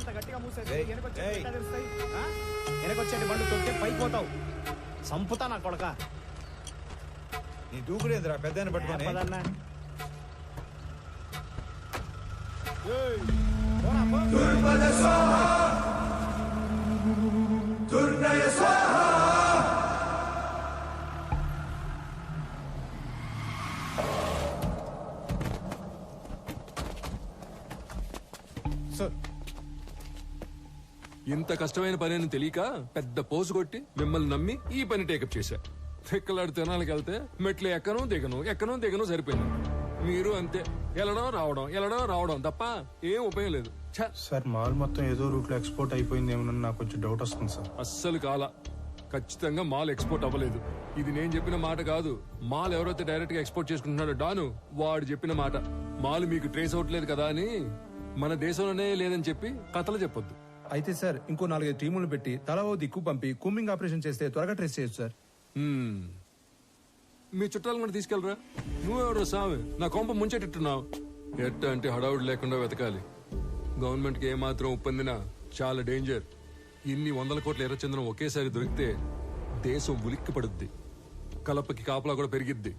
చూడనంత గట్టిగా మూసేసి ఏయ్, వెనకొచ్చే ఏయ్. వెనకొచ్చేటి బండు తొక్కి పైకి పోతావు సంపుతా నా కొడక. నీ దూకుడేంద్రా? పెద్దాన్ని పట్టుకొని. పదన్నా ఏయ్, పోరా, పో. సార్ ఇంత కష్టమైన పని అని తెలియక పెద్ద పోసు కొట్టి మిమ్మల్ని నమ్మి ఈ పని టేకప్ చేశా. తిక్కలాడు తినాలకి వెళ్తే మెట్లు ఎక్కను దిగను ఎక్కను దిగను సరిపోయింది. మీరు అంతే. వెళ్ళడం రావడం వెళ్ళడం రావడం తప్ప ఏం ఉపయోగం లేదు. సార్ మాల్ మొత్తం ఏదో రూట్లో ఎక్స్పోర్ట్ అయిపోయింది ఏమన్నా నాకు కొంచెం డౌట్ వస్తుంది సార్. అస్సలు కాల. ఖచ్చితంగా మాల్ ఎక్స్పోర్ట్ అవ్వలేదు. ఇది నేను చెప్పిన మాట కాదు. మాల్ ఎవరైతే డైరెక్ట్గా ఎక్స్పోర్ట్ చేసుకుంటున్నాడో డాను వాడు చెప్పిన మాట. మాల్ మీకు ట్రేస్ అవ్వట్లేదు కదా అని మన దేశంలోనే లేదని చెప్పి కథలు చెప్పొద్దు. అయితే సార్ ఇంకో నాలుగైదు టీములు పెట్టి తల ఓ దిక్కు పంపి కూంబింగ్ ఆపరేషన్ చేస్తే త్వరగా ట్రేస్ చేయొచ్చు సార్. మీ చుట్టాలు కూడా తీసుకెళ్ళరా? నువ్వెవరో సామి? నా కొంప ముంచెట్టున్నావు ఎట్ట అంటే హడావుడి లేకుండా వెతకాలి. గవర్నమెంట్కి ఏమాత్రం ఒప్పందినా చాలా డేంజర్. ఇన్ని వందల కోట్ల ఎర్రచంద్రం ఒకేసారి దొరికితే దేశం ఉలిక్కి పడుద్ది కలపకి కాపలా కూడా పెరిగిద్ది.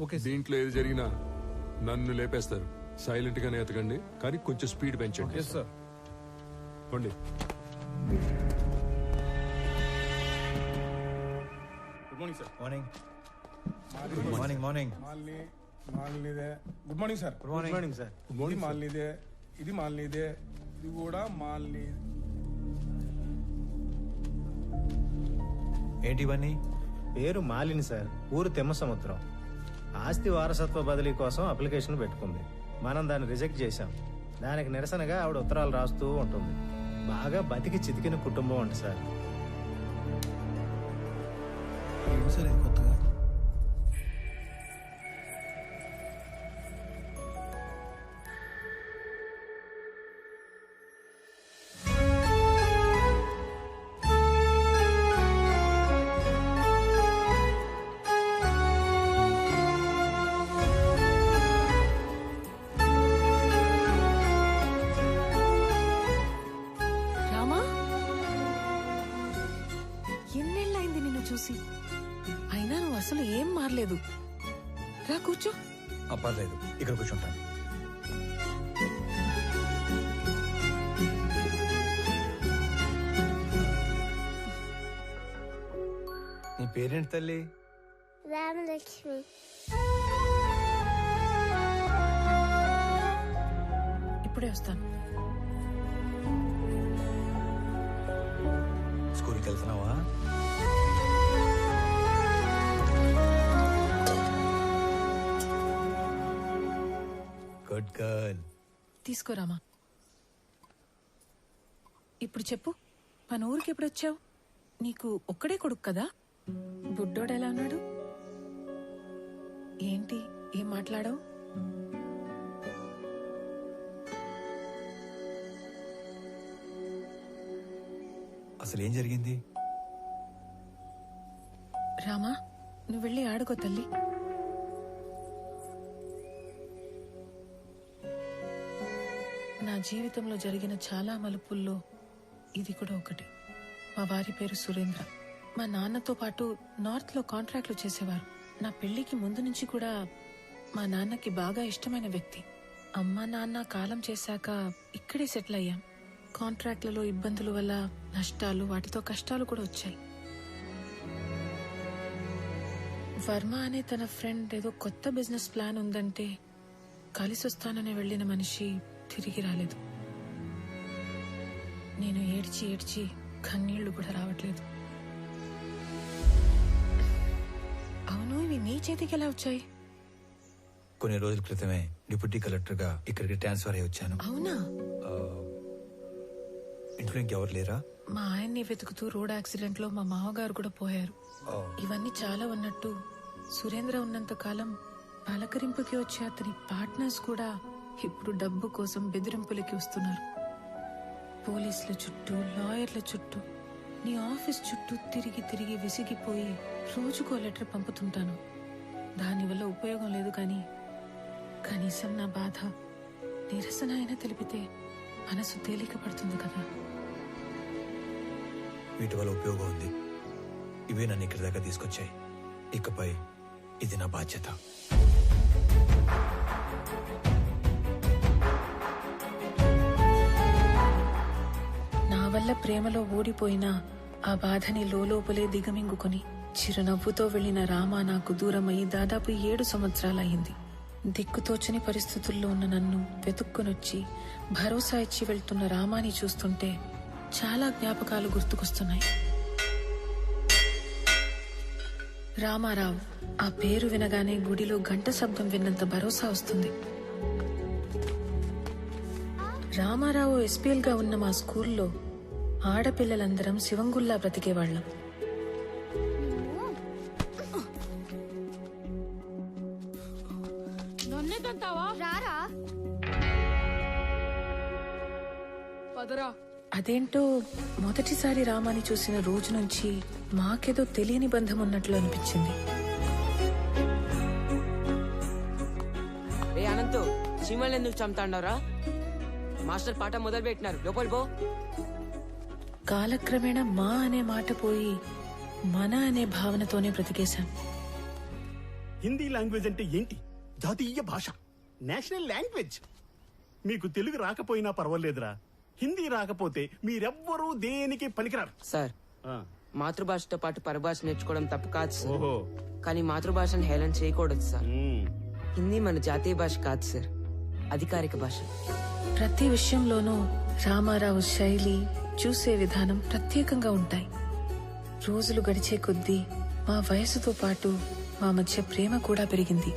ఓకే. దీంట్లో ఏది జరిగినా నన్ను లేపేస్తారు. సైలెంట్ గానే ఎతకండి కానీ కొంచెం స్పీడ్ పెంచండి. Yes sir. పోండి. Good morning sir morning morning morning మాల్ని మాల్నిదే. Good morning sir good morning morning sir ఇది మాల్నిదే ఇది మాల్నిదే ఇది కూడా మాల్ని. ఏంటి ఇవన్నీ? పేరు మాలిని సార్ ఊరు తెమ్మ సముద్రం. ఆస్తి వారసత్వ బదిలీ కోసం అప్లికేషన్ పెట్టుకుంది. మనం దాన్ని రిజెక్ట్ చేశాం. దానికి నిరసనగా ఆవిడ ఉత్తరాలు రాస్తూ ఉంటుంది. బాగా బతికి చితికిన కుటుంబం అంట సార్. కొత్తగా? కూర్చో. ఆ, పర్లేదు. ఇక్కడ కూర్చుంటాను. నీ పేరేంటి తల్లి? రామలక్ష్మి. ఇప్పుడే వస్తాను. స్కూల్కి వెళ్తున్నావా? గుడ్ గర్ల్ తీసుకోరామా ఇప్పుడు చెప్పు మన ఊరికి ఎప్పుడు వచ్చావు? నీకు ఒక్కడే కొడుకు కదా? బుడ్డోడు ఎలా ఉన్నాడు? ఏంటి ఏం మాట్లాడావు? అసలు ఏం జరిగింది? రామా నువ్వు వెళ్ళి ఆడుకో తల్లి. నా జీవితంలో జరిగిన చాలా మలుపుల్లో ఇది కూడా ఒకటి. మా వారి పేరు సురేంద్ర. మా నాన్నతో పాటు నార్త్లో కాంట్రాక్ట్లు చేసేవారు. నా పెళ్ళికి ముందు నుంచి కూడా మా నాన్నకి బాగా ఇష్టమైన వ్యక్తి. అమ్మ నాన్న కాలం చేశాక ఇక్కడే సెటిల్ అయ్యాం. కాంట్రాక్ట్లలో ఇబ్బందుల వల్ల నష్టాలు వాటితో కష్టాలు కూడా వచ్చాయి. వర్మ అనే తన ఫ్రెండ్ ఏదో కొత్త బిజినెస్ ప్లాన్ ఉందంటే కలిసి వస్తానని వెళ్ళిన మనిషి తిరిగి రాలేదు. నేను ఏడ్చి ఏడ్చి కన్నీళ్ళు కూడా రావట్లేదు. అవును ఇవి నీ చేతికి ఎలా వచ్చాయి? కొన్ని రోజుల క్రితమే డిప్యూటీ కలెక్టర్గా ఇక్కడికి ట్రాన్స్ఫర్ అయ్యి వచ్చాను. అవునా? ఇంట్లో ఇంకెవరు లేరా? మా ఆయన్ని వెతుకుతూ రోడ్ యాక్సిడెంట్లో మా మామగారు కూడా పోయారు. ఇవన్నీ చాలా ఉన్నట్టు సురేంద్ర ఉన్నంత కాలం పలకరింపుకి వచ్చే అతని పార్ట్నర్స్ కూడా ఇప్పుడు డబ్బు కోసం బెదిరింపులకి వస్తున్నారు. పోలీసుల చుట్టూ లాయర్ల చుట్టూ నీ ఆఫీస్ చుట్టూ తిరిగి తిరిగి విసిగిపోయి రోజుకో లెటర్ పంపుతుంటాను. దానివల్ల ఉపయోగం లేదు కానీ కనీసం నా బాధ నిరసన అయినా తెలిపితే మనసు తేలిక పడుతుంది కదా. వీటి వల్ల ఉపయోగం ఉంది. ఇవే నన్ను ఇక్కడి దాకా తీసుకొచ్చాయి. ఇకపై ఇది నా బాధ్యత. వల్ల ప్రేమలో ఓడిపోయిన ఆ బాధని లోపలే దిగమింగుకొని చిరునవ్వుతో వెళ్ళిన రామ నాకు దూరమై దాదాపు ఏడు సంవత్సరాలయ్యింది. దిక్కుతోచని పరిస్థితుల్లో ఉన్న నన్ను వెతుక్కునొచ్చి భరోసా ఇచ్చి వెళ్తున్న రామాని చూస్తుంటే చాలా జ్ఞాపకాలు గుర్తుకొస్తున్నాయి. రామారావు ఆ పేరు వినగానే గుడిలో గంట శబ్దం విన్నంత భరోసా వస్తుంది. రామారావు ఎస్పీఎల్గా ఉన్న మా స్కూల్లో ఆడపిల్లలందరం శివంగుల్లా బ్రతికేవాళ్ళం. రారా. అదేంటో మొదటిసారి రామాని చూసిన రోజు నుంచి మాకేదో తెలియని బంధం ఉన్నట్లు అనిపించింది. రే అనంతు చీమల్ని ఎందుకు చంపుతాండవరా మాస్టర్ పాట మొదలు పెట్టినారు లోపలి పో. కాలక్రమేణా మా అనే మాట పోయి మన అనే భావనతోనే బ్రతికేశాం. హిందీ లాంగ్వేజ్ అంటే ఏంటి? జాతీయ భాష. National language. మీకు తెలుగు రాకపోయినా పర్వాలేదురా. హిందీ రాకపోతే మీరెవ్వరూ దేనికి పనికిరారు? సార్ ఆ, మాతృభాషతో పాటు పరభాష నేర్చుకోవడం తప్పు కాదు సార్. ఓహో. కానీ మాతృభాషను హేళన చేయకూడదు సార్. హిందీ మన జాతీయ భాష కాదు సార్. అధికారిక భాష. ప్రతి విషయంలోనూ రామారావు శైలి చూసే విధానం ప్రత్యేకంగా ఉంటాయి. రోజులు గడిచే కొద్దీ మా వయసుతో పాటు మా మధ్య ప్రేమ కూడా పెరిగింది.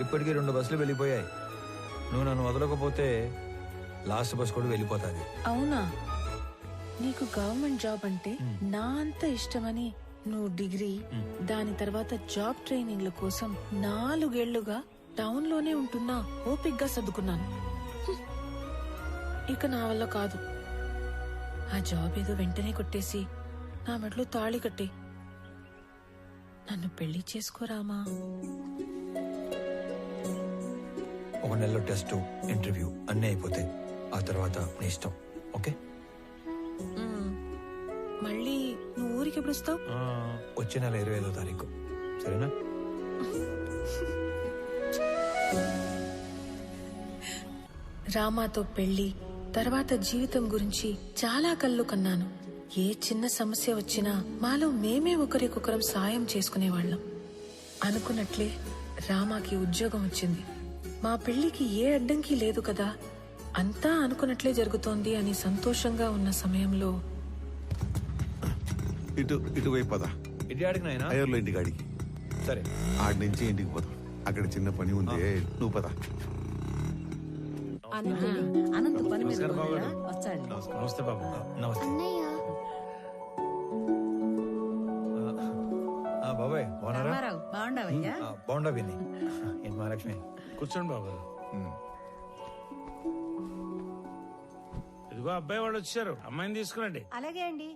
ఇప్పటికీ రెండు బస్సులు వెళ్ళిపోయాయి. నువ్వు నన్ను వదలకపోతే లాస్ట్ బస్ కూడా వెళ్ళిపోతాది. అవునా? నీకు గవర్నమెంట్ జాబ్ అంటే నా అంత ఇష్టమని నువ్వు డిగ్రీ దాని తర్వాత జాబ్ ట్రైనింగ్ల కోసం నాలుగేళ్ళుగా టౌన్లోనే ఉంటున్నా ఓపిగ్గా సర్దుకున్నాను. ఇక నా వల్ల కాదు. ఆ జాబ్ ఏదో వెంటనే కొట్టేసి నా మెడలో తాళి కట్టి. నన్ను పెళ్ళి చేసుకోరామా ఒక నెలలో టెస్ట్ ఇంటర్వ్యూ అన్నీ అయిపోతాయి. ఆ తర్వాత నీ ఇష్టం. ఓకే. మళ్ళీ నువ్వు ఊరికి ఎప్పుడు వస్తావు? వచ్చే నెల ఇరవై ఐదో తారీఖు. సరేనా? రామాతో పెళ్ళి తర్వాత జీవితం గురించి చాలా కళ్ళు కన్నాను. ఏ చిన్న సమస్య వచ్చినా మాలో మేమే ఒకరికొకరం సాయం చేసుకునేవాళ్ళం. అనుకున్నట్లే రామాకి ఉద్యోగం వచ్చింది. మా పెళ్ళికి ఏ అడ్డంకి లేదు కదా. అంతా అనుకున్నట్లే జరుగుతోంది అని సంతోషంగా ఉన్న సమయంలో ఇటు ఇటువైపు పద. ఇటు అడిగిన ఆయన అయ్యర్లో ఇంటికి అడిగి సరే. ఆడి నుంచి ఇంటికి పోదాం. అక్కడ చిన్న పని ఉంది. నువ్వు పద. అనంత పని మీద ఉన్నాడా? వచ్చాడు నమస్తే బాబు. నమస్తే. ఆ, బాబాయ్ బాగున్నారా? రామారావు బాగుండవయ్యా? ఆ, బాగుండా విని. ఏంటి మహాలక్ష్మి? కూర్చోండి బాబు. ఇదిగో అబ్బాయి వాళ్ళు వచ్చారు. అమ్మాయిని తీసుకురండి. అలాగే అండి.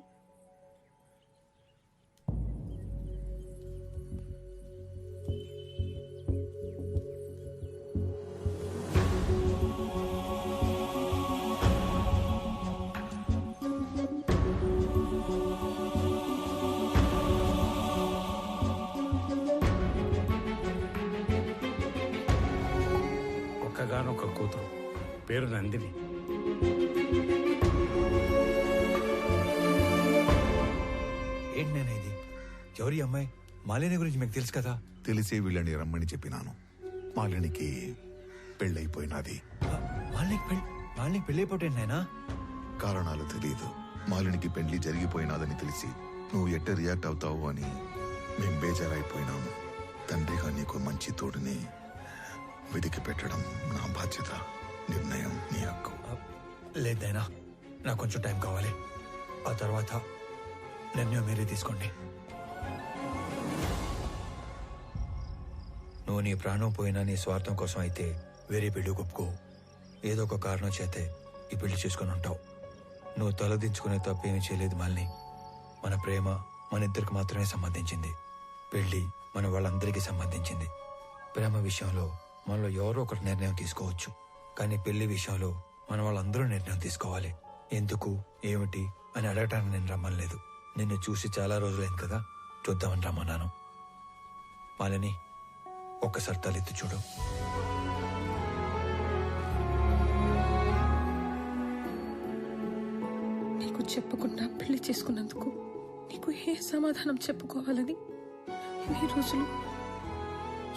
ఒక్కగానొక్క కూతురు. పేరు నందిని. ఎవరి అమ్మాయి? మాలిని గురించి మీకు తెలుసు కదా? తెలిసే వీళ్ళని రమ్మని చెప్పినాను. మాలినికి పెళ్ళైపోయినది. ఆ, మాలినికి పెళ్ళి మాలినికి పెళ్ళైపోతే నాయనా? కారణాలు తెలియదు మాలినికి పెళ్ళి జరిగిపోయినాదని తెలిసి నువ్వు ఎట్ట రియాక్ట్ అవుతావు అని మేం బేజారైపోయినాము. తండ్రిగా నీకు మంచి తోడుని వెతికి పెట్టడం నా బాధ్యత నిర్ణయం నీ హక్కు. లేదైనా నాకు కొంచెం టైం కావాలి. ఆ తర్వాత నిర్ణయం మీరే తీసుకోండి. నువ్వు నీ ప్రాణం పోయినా నీ స్వార్థం కోసం అయితే వేరే పెళ్ళి ఒప్పుకో. ఏదో ఒక కారణం చేతే ఈ పెళ్ళి చేసుకుని ఉంటావు. నువ్వు తలదించుకునే తప్పేమీ చేయలేదు మళ్ళీ మన ప్రేమ మన ఇద్దరికి మాత్రమే సంబంధించింది. పెళ్ళి మన వాళ్ళందరికీ సంబంధించింది. ప్రేమ విషయంలో మనలో ఎవరో ఒకటి నిర్ణయం తీసుకోవచ్చు. కానీ పెళ్ళి విషయంలో మన వాళ్ళందరూ నిర్ణయం తీసుకోవాలి. ఎందుకు ఏమిటి అని అడగటానికి నేను రమ్మలేదు నిన్ను చూసి చాలా రోజులైంది కదా? చూద్దామని రమ్మన్నాను. మాలిని ఒక్కసారి తలెత్తి చూడు. నీకు చెప్పకుండా పెళ్ళి చేసుకున్నందుకు నీకు ఏ సమాధానం చెప్పుకోవాలని ఈ రోజులు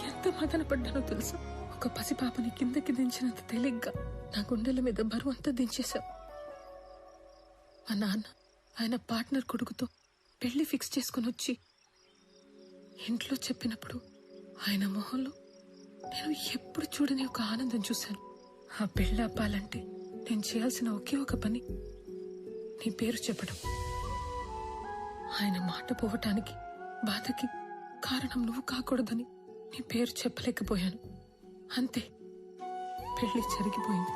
ఎంత మదన పడ్డానో తెలుసా? ఒక పసిపాపని కిందకి దించినంత తేలిగ్గా నా గుండెల మీద బరువు అంతా దించేశావు మా నాన్న ఆయన పార్ట్నర్ కొడుకుతో పెళ్ళి ఫిక్స్ చేసుకుని వచ్చి ఇంట్లో చెప్పినప్పుడు ఆయన మొహంలో నేను ఎప్పుడు చూడని ఒక ఆనందం చూశాను. ఆ పెళ్ళి అప్పాలంటే నేను చేయాల్సిన ఒకే ఒక పని నీ పేరు చెప్పడం. ఆయన మాట పోవటానికి బాధకి కారణం నువ్వు కాకూడదని నీ పేరు చెప్పలేకపోయాను. అంతే పెళ్ళి జరిగిపోయింది.